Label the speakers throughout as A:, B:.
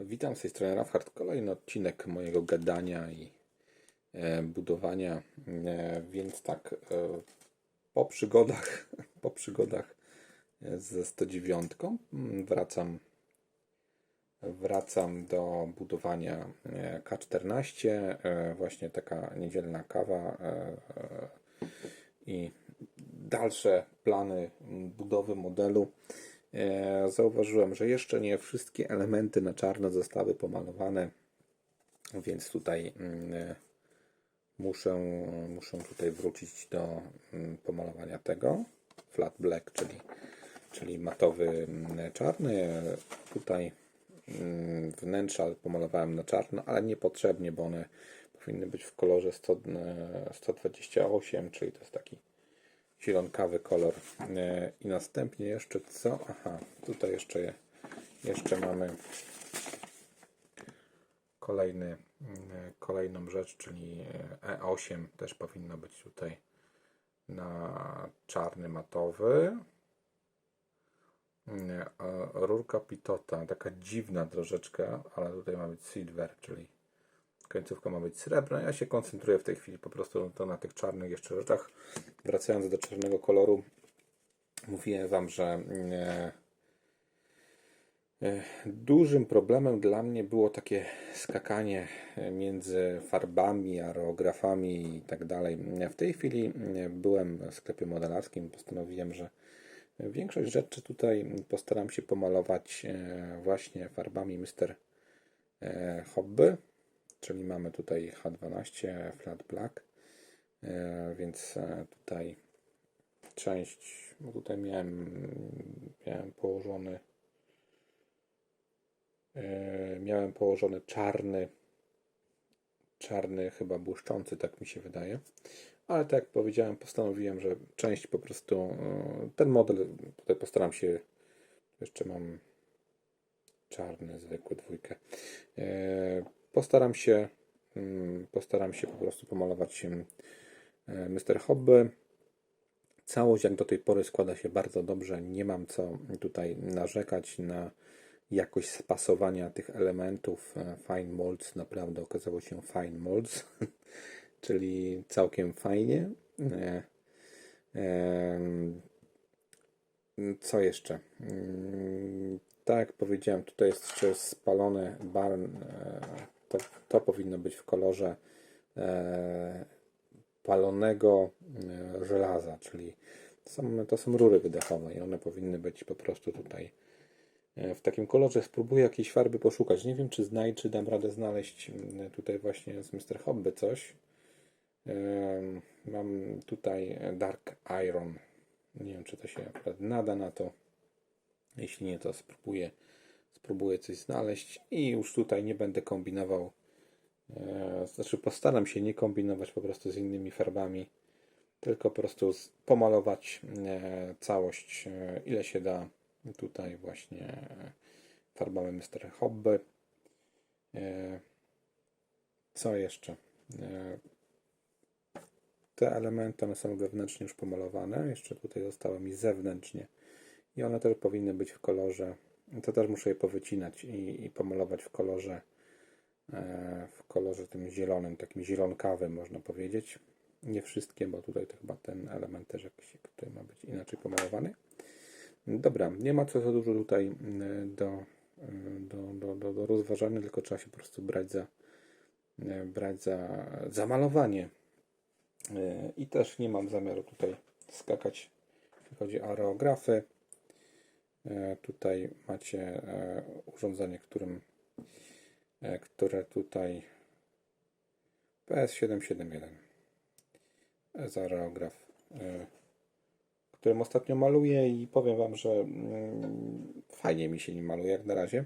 A: Witam z tej strony Rafhard. Kolejny odcinek mojego gadania i e, budowania. E, więc tak, e, po przygodach, po przygodach e, ze 109 mm, wracam, wracam do budowania e, K14. E, właśnie taka niedzielna kawa e, e, i dalsze plany budowy modelu. E, Zauważyłem, że jeszcze nie wszystkie elementy na czarno zostały pomalowane, więc tutaj mm, e, muszę, muszę tutaj wrócić do mm, pomalowania tego. Flat black, czyli, czyli matowy mm, czarny. E, Tutaj wnętrza pomalowałem na czarno, ale niepotrzebnie, bo one powinny być w kolorze 100, e, 128, czyli to jest taki zielonkawy kolor. E, I następnie jeszcze co? Aha, tutaj jeszcze, je- jeszcze mamy kolejny, mm, kolejną rzecz, czyli e, E8 też powinno być tutaj na czarny matowy. Nie, a rurka pitota, taka dziwna troszeczkę, ale tutaj ma być silver, czyli końcówka ma być srebrna. Ja się koncentruję w tej chwili po prostu to na tych czarnych jeszcze rzeczach. Wracając do czarnego koloru, mówiłem Wam, że e, e, dużym problemem dla mnie było takie skakanie e, między farbami, aerografami i tak dalej. W tej chwili byłem w sklepie modelarskim, postanowiłem, że większość rzeczy tutaj postaram się pomalować właśnie farbami Mr. Hobby czyli mamy tutaj H12 Flat Black, e, więc e, tutaj część, bo tutaj miałem, miałem położony e, miałem położony czarny czarny, chyba błyszczący, tak mi się wydaje. Ale tak jak powiedziałem, postanowiłem, że część po prostu ten model tutaj postaram się jeszcze mam czarny, zwykły dwójkę. Postaram się, mm, postaram się po prostu pomalować e, Mr. Hobby. Całość jak do tej pory składa się bardzo dobrze. Nie mam co tutaj narzekać na jakość spasowania tych elementów. E, Fine Molds naprawdę okazało się Fine Molds, czyli całkiem fajnie. E, co jeszcze? Mm, Tak jak powiedziałem, tutaj jest jeszcze spalony barn. E, To, to powinno być w kolorze e, palonego e, żelaza, czyli to są, to są rury wydechowe i one powinny być po prostu tutaj e, w takim kolorze. Spróbuję jakiejś farby poszukać. Nie wiem, czy znajdę, czy dam radę znaleźć mm, tutaj właśnie z Mr. Hobby coś. Em, Mam tutaj Dark Iron. Nie wiem, czy to się akurat nada na to. Jeśli nie, to spróbuję, spróbuję coś znaleźć i już tutaj nie będę kombinował. E, znaczy, postaram się nie kombinować po prostu z innymi farbami, tylko po prostu pomalować e, całość, e, ile się da. Tutaj właśnie farbami Mr. Hobby. Co jeszcze? Te elementy one są wewnętrznie już pomalowane. Jeszcze tutaj zostały mi zewnętrznie. I one też powinny być w kolorze. To też muszę je powycinać i, i pomalować w kolorze e, w kolorze tym zielonym, takim zielonkawym można powiedzieć. Nie wszystkie, bo tutaj to chyba ten element też jakiś tutaj ma być inaczej pomalowany. Dobra, nie ma co za dużo tutaj mm, do, mm, do, do, do, do rozważania, tylko trzeba się po prostu brać za, e, brać za zamalowanie. E, I też nie mam zamiaru tutaj skakać, jeśli chodzi o aerografy. E, Tutaj macie e, urządzenie, którym, e, które tutaj PS771 z aerograf, e, którym ostatnio maluję i powiem Wam, że mm, fajnie mi się nim maluje jak na razie.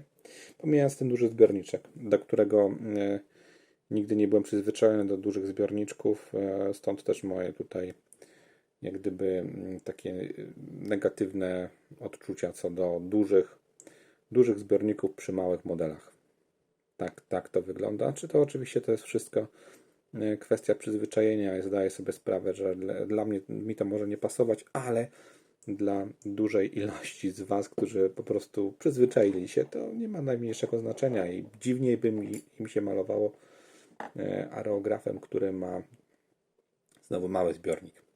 A: Pomijając ten duży zbiorniczek, do którego nigdy nie byłem przyzwyczajony do dużych zbiorniczków, stąd też moje tutaj jak gdyby mm, takie y, negatywne odczucia co do dużych, dużych zbiorników przy małych modelach. Tak, tak to wygląda. Czy to oczywiście to jest wszystko y, kwestia przyzwyczajenia. Ja zdaję sobie sprawę, że dla, mnie mi to może nie pasować, ale dla dużej ilości z Was, którzy po prostu przyzwyczaili się, to nie ma najmniejszego znaczenia i dziwniej by mi, im się malowało e, aerografem, który ma znowu mały zbiornik.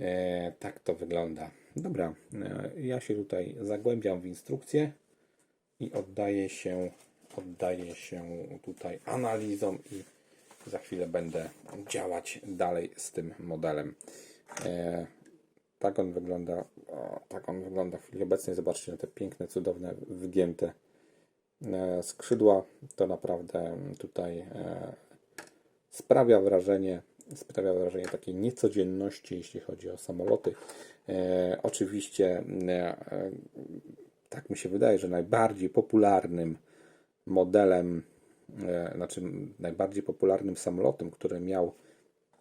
A: E, tak to wygląda. Dobra, e, ja się tutaj zagłębiam w instrukcję i oddaję się, oddaję się tutaj analizom i za chwilę będę działać dalej z tym modelem. E, tak on wygląda, o, tak on wygląda w chwili obecnej. Zobaczcie na te piękne, cudowne, wygięte e, skrzydła. To naprawdę tutaj e, sprawia wrażenie, sprawia wrażenie takiej niecodzienności, jeśli chodzi o samoloty. E, oczywiście, e, e, tak mi się wydaje, że najbardziej popularnym modelem, e, znaczy najbardziej popularnym samolotem, który miał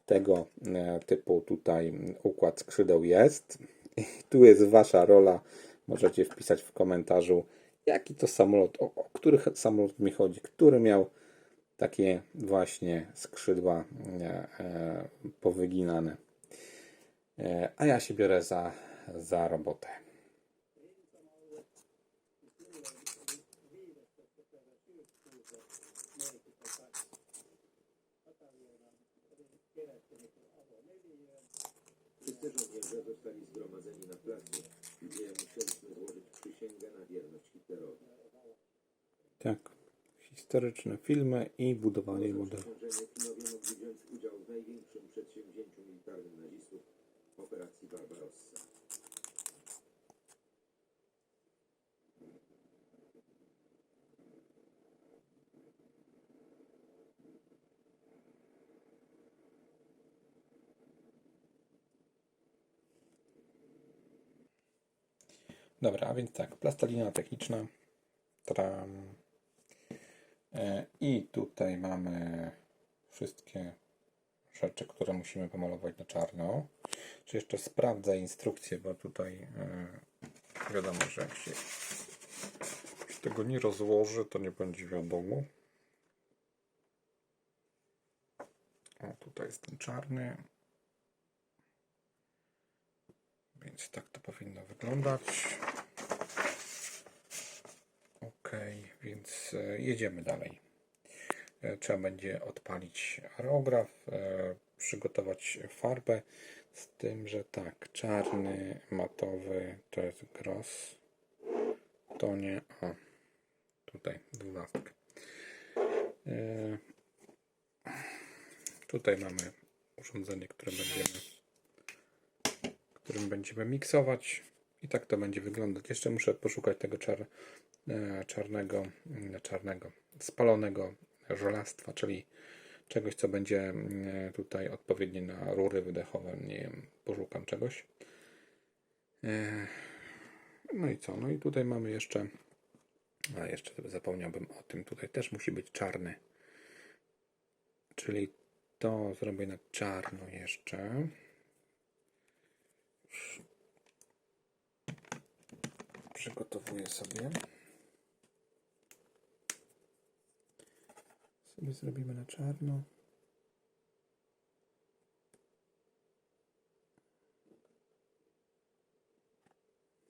A: tego e, typu tutaj układ skrzydeł jest. I tu jest Wasza rola. Możecie wpisać w komentarzu, jaki to samolot, o, o który samolot mi chodzi, który miał takie właśnie skrzydła e, e, powyginane. E, a ja się biorę za, za robotę.
B: Wszyscy zostali zgromadzeni na placu, gdzie musieliśmy złożyć przysięgę na wierność.
A: Tak. Historyczne filmy i budowanie modelu. Dobra, a więc tak, plastelina techniczna. Tram. E, I tutaj mamy wszystkie rzeczy, które musimy pomalować na czarno. Czy jeszcze sprawdzę instrukcję, bo tutaj e, wiadomo, że jak się tego nie rozłoży, to nie będzie wiadomo. O, tutaj jest ten czarny. Więc tak to powinno wyglądać. Ok, więc e, jedziemy dalej. E, Trzeba będzie odpalić aerograf, e, przygotować farbę, z tym, że tak, czarny, matowy to jest gros, to nie, o, tutaj dwunastka. E, Tutaj mamy urządzenie, które będziemy którym będziemy miksować i tak to będzie wyglądać. Jeszcze muszę poszukać tego czar, czarnego, nie czarnego, spalonego żelastwa, czyli czegoś, co będzie e, tutaj odpowiednie na rury wydechowe. Nie wiem, poszukam czegoś. E, No i co? No i tutaj mamy jeszcze, a jeszcze zapomniałbym o tym, tutaj też musi być czarny. Czyli to zrobię na czarno jeszcze. przygotowuję sobie. Sobie zrobimy na czarno.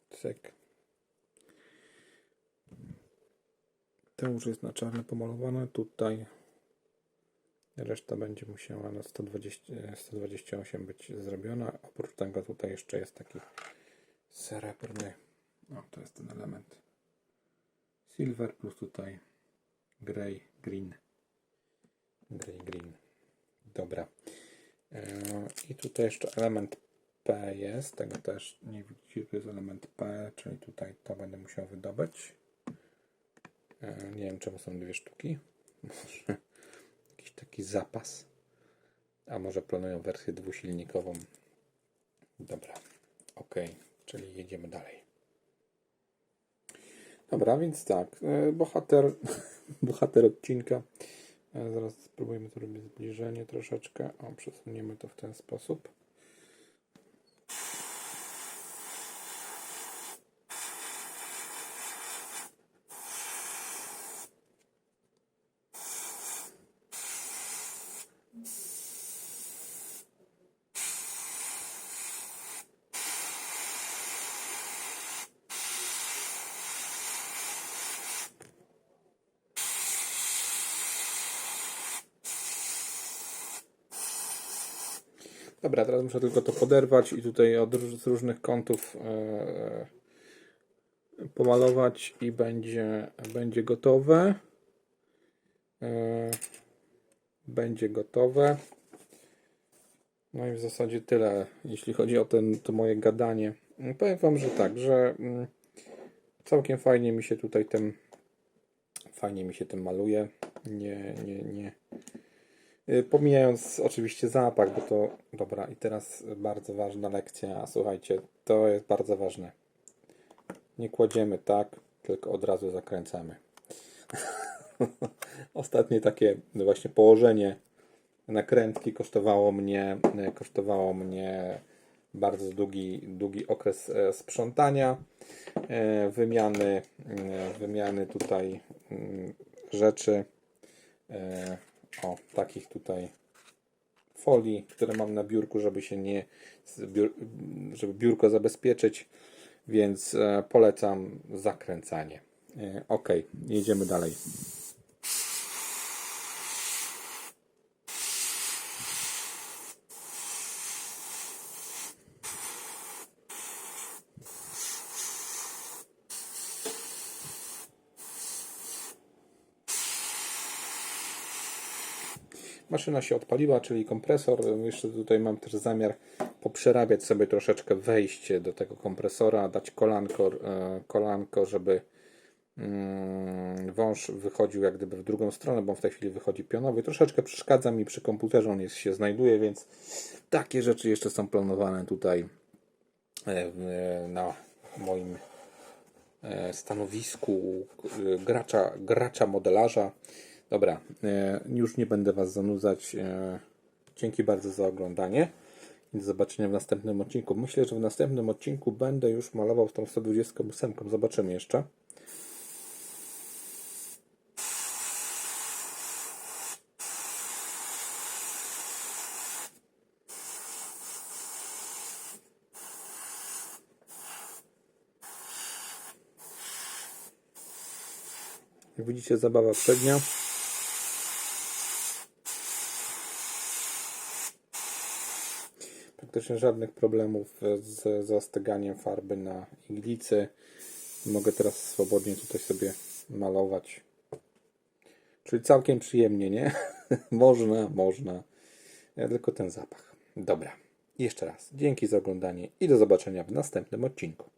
A: Cyk. To już jest na czarno pomalowane. Tutaj reszta będzie musiała na 120, 128 być zrobiona. Oprócz tego tutaj jeszcze jest taki srebrny o, to jest ten element. Silver plus tutaj grey, green. Grey, green. Dobra. E, I tutaj jeszcze element P jest. Tego też nie widzicie. To jest element P, czyli tutaj to będę musiał wydobyć. E, nie wiem czemu są dwie sztuki. Może jakiś taki zapas. A może planują wersję dwusilnikową. Dobra. Ok. Czyli jedziemy dalej. Dobra, więc tak, e, bohater, bohater odcinka. Zaraz spróbujemy zrobić zbliżenie troszeczkę. O, przesuniemy to w ten sposób. Dobra, teraz muszę tylko to poderwać i tutaj od z różnych kątów e, pomalować i będzie, będzie gotowe. E, będzie gotowe. No i w zasadzie tyle, jeśli chodzi o ten, to moje gadanie. Powiem Wam, że tak, że mm, całkiem fajnie mi się tutaj tym fajnie mi się tym maluje. Nie, nie, nie. Y, Pomijając oczywiście zapach, bo to dobra. I teraz bardzo ważna lekcja. Słuchajcie, to jest bardzo ważne. Nie kładziemy tak, tylko od razu zakręcamy. Ostatnie takie no właśnie położenie nakrętki kosztowało mnie, e, kosztowało mnie bardzo długi, długi okres e, sprzątania, e, wymiany, e, wymiany tutaj mm, rzeczy, o takich tutaj folii, które mam na biurku, żeby się nie, żeby biurko zabezpieczyć, więc e, polecam zakręcanie. E, Ok, jedziemy dalej. Maszyna się odpaliła, czyli kompresor. Jeszcze tutaj mam też zamiar poprzerabiać sobie troszeczkę wejście do tego kompresora, dać kolanko, e, kolanko żeby mm, wąż wychodził jak gdyby w drugą stronę, bo w tej chwili wychodzi pionowy. Troszeczkę przeszkadza mi przy komputerze, on jest, się znajduje, więc takie rzeczy jeszcze są planowane tutaj e, na moim e, stanowisku gracza, gracza modelarza. Dobra, e, już nie będę Was zanudzać. E, Dzięki bardzo za oglądanie i do zobaczenia w następnym odcinku. Myślę, że w następnym odcinku będę już malował tą 128. Zobaczymy jeszcze. Jak widzicie, zabawa przednia. Praktycznie żadnych problemów z zastyganiem farby na iglicy. Mogę teraz swobodnie tutaj sobie malować. Czyli całkiem przyjemnie, nie? można, można. Ja tylko ten zapach. Dobra. Jeszcze raz. Dzięki za oglądanie i do zobaczenia w następnym odcinku.